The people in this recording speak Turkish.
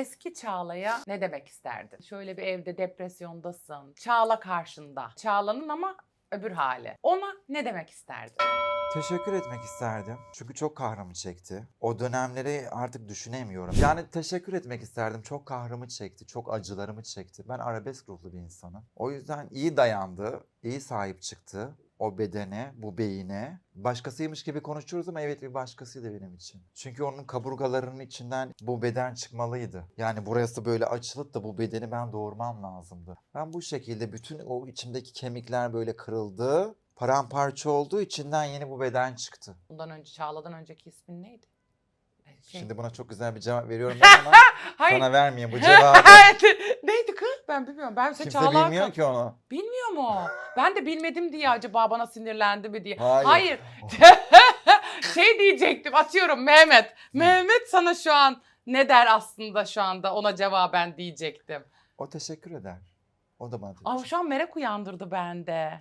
eski Çağla'ya ne demek isterdin? Şöyle bir evde depresyondasın. Çağla karşında. Çağla'nın ama öbür hali. Ona ne demek isterdin? Teşekkür etmek isterdim. Çünkü çok kahrımı çekti. O dönemleri artık düşünemiyorum. Yani teşekkür etmek isterdim. Çok kahrımı çekti. Çok acılarımı çekti. Ben arabesk ruhlu bir insanım. O yüzden iyi dayandı. iyi sahip çıktı. O bedene, bu beyine. Başkasıymış gibi konuşuyoruz ama evet bir başkasıydı benim için. Çünkü onun kaburgalarının içinden bu beden çıkmalıydı. Yani burası böyle açılıp da bu bedeni ben doğurmam lazımdı. Ben bu şekilde bütün o içimdeki kemikler böyle kırıldı. Paramparça oldu. içinden yeni bu beden çıktı. Bundan önce Çağla'dan önceki ismin neydi? Şey- Şimdi buna çok güzel bir cevap veriyorum ben ama Hayır. sana vermeyeyim bu cevabı. neydi kız? Ben bilmiyorum. Ben Kimse Çağla bilmiyor ki onu. Bilmiyor mu? Ben de bilmedim diye acaba bana sinirlendi mi diye. Hayır. Hayır. şey diyecektim atıyorum Mehmet. Mehmet sana şu an ne der aslında şu anda ona cevaben diyecektim. O teşekkür eder. O da bana Ama teşekkür şu an merak uyandırdı bende.